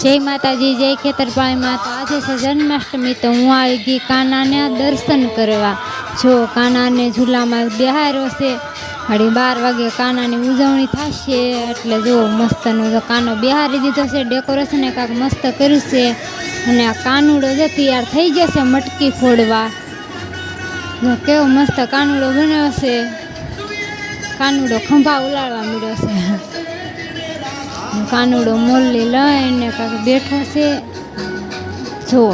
જય માતાજી, જય ખેતરપાળી માતા. આજે છે જન્માષ્ટમી, તો હું આવી ગઈ કાનાને દર્શન કરવા. જો કાનાને ઝૂલામાં બિહારો છે હળી બાર વાગે કાનાની ઉજવણી થશે. એટલે જો મસ્તનો જો કાનો બિહારી દીધો છે ડેકોરેશન કાંક મસ્ત કર્યું છે. અને આ કાનુડો જે તૈયાર થઈ જશે મટકી ફોડવા. જો કેવો મસ્ત કાનુડો બન્યો છે. કાનુડો ખંભા ઉલાળવા મળ્યો છે. કાનુડો મોલ્લી લઈને કાંક બેઠો છે. જુઓ.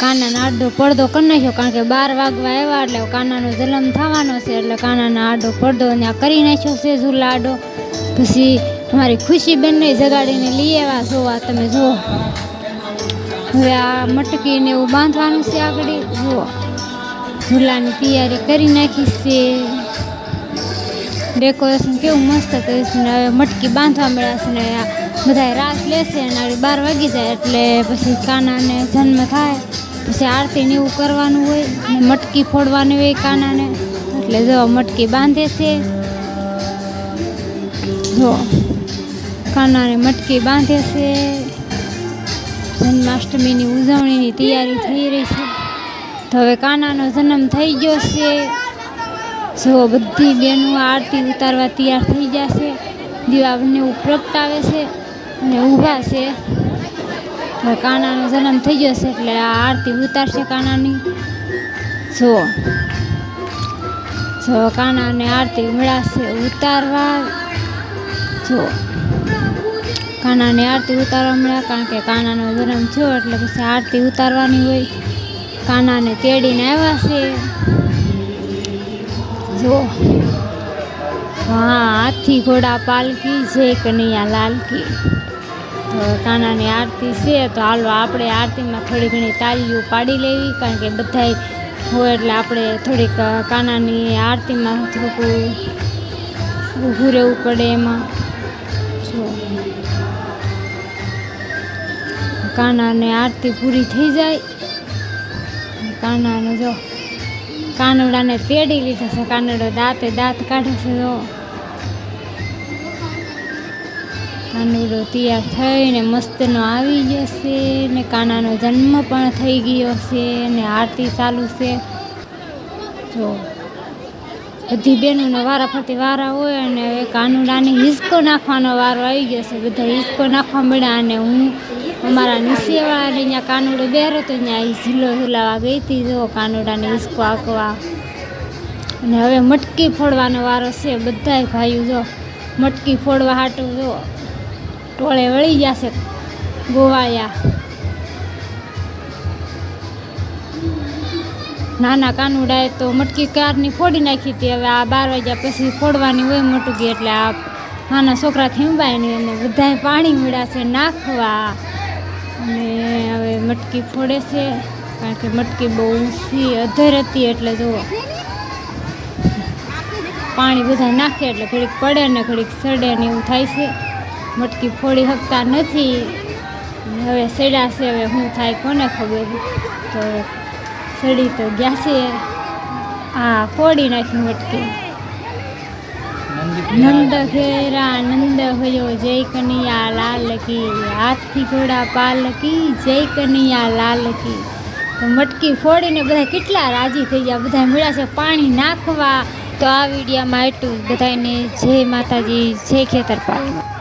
કાનાનો આડો પડદો કરી નાખ્યો, કારણ કે બાર વાગવા આવ્યા એટલે કાનાનો જલમ થવાનો છે, એટલે કાનાનો આડો પડદો ત્યાં કરી નાખ્યો છે ઝૂલા આડો પછી અમારી ખુશી બેનને જગાડીને લઈ આવ્યા જોવા તમે જુઓ. હવે આ મટકીને એવું બાંધવાનું છે આગળ, જુઓ. ઝૂલાની તૈયારી કરી નાખી છે. ડેકોરેશન કેવું મસ્ત કરીશ ને હવે મટકી બાંધવા મળ્યા છે ને બધા રાસ લેશે અને હવે બાર વાગી જાય એટલે પછી કાનાને જન્મ થાય, પછી આરતી ને એવું કરવાનું હોય ને મટકી ફોડવાની હોય કાનાને, એટલે જો મટકી બાંધે છે. જો કાનાને મટકી બાંધે છે. જન્માષ્ટમીની ઉજવણીની તૈયારી થઈ રહી છે. તો હવે કાનાનો જન્મ થઈ ગયો છે. જો બધી બહેનો આરતી ઉતારવા તૈયાર થઈ જશે. દીવાને એવું પ્રગટાવે છે અને ઊભા છે. કાનાનો જન્મ થઈ ગયો છે એટલે આ આરતી ઉતારશે કાનાની. જો જો કાનાને આરતી મળાશે ઉતારવા. જો, કાનાને આરતી ઉતારવા મળ્યા કારણ કે કાનાનો જન્મ થયો એટલે પછી આરતી ઉતારવાની હોય. કાનાને તેડીને આવ્યા છે. જો. હા હાથી ઘોડા પાલકી છે કનૈયા લાલકી તો કાનાની આરતી છે, તો હાલો આપણે આરતીમાં થોડી ઘણી તાલીઓ પાડી લેવી, કારણ કે બધાય હોય એટલે આપણે થોડીક કાનાની આરતીમાં થોડુંક ઊભું રહેવું પડે એમાં. જો. કાનાની આરતી પૂરી થઈ જાય. કાનાને જો. કાનુડાને તેડી લીધો છે. કાનડો દાંતે દાંત કાઢે છે, જો. કાનુડો તૈયાર થઈને મસ્તનો આવી ગયો છે ને કાનાનો જન્મ પણ થઈ ગયો છે ને આરતી ચાલુ છે. જો. બધી બહેનોનો વારા ફરતી વારા હોય અને કાનુડાને હિસકો નાખવાનો વારો આવી ગયો છે. બધા હિસકો નાખવા મળ્યા અને હું અમારા નીચેવાળાને અહીંયા કાનુડો બેરો તો એ ઝીલો ઝૂલાવા ગઈ હતી, જો કાનુડાને હિસકો આંકવા. અને હવે મટકી ફોડવાનો વારો છે, બધાય ભાઈઓ જો મટકી ફોડવા હાટું જો ટોળે વળી ગયા છે ગોવાયા. નાના કાનુડાએ તો મટકી કારની ફોડી નાખી હતી, હવે આ બાર વાગ્યા પછી ફોડવાની હોય મોટું મટકી એટલે આ નાના છોકરા થીંબાય નહીં અને બધાએ પાણી મળ્યા છે નાખવા. અને હવે મટકી ફોડે છે, કારણ કે મટકી બહુ ઊંચી, અધર હતી એટલે જુઓ પાણી બધા નાખે એટલે ઘડીક પડે ને ઘડીક સડે ને એવું થાય છે. મટકી ફોડી શકતા નથી. હવે સડ્યા છે, હવે શું થાય કોને ખબર? તો સડી તો ગયા છે. આ ફોડી નાખી મટકી. નંદ ઘેરા નંદ હયો જય કનૈયા લાલ કી હાથથી ઘોડા પાલકી જય કનૈયા લાલ કી તો મટકી ફોડીને બધા કેટલા રાજી થઈ ગયા? બધા મળ્યા છે પાણી નાખવા. તો આ વિડીયામાં એટલું બધાને જય માતાજી, જય ખેતરપાળીમાં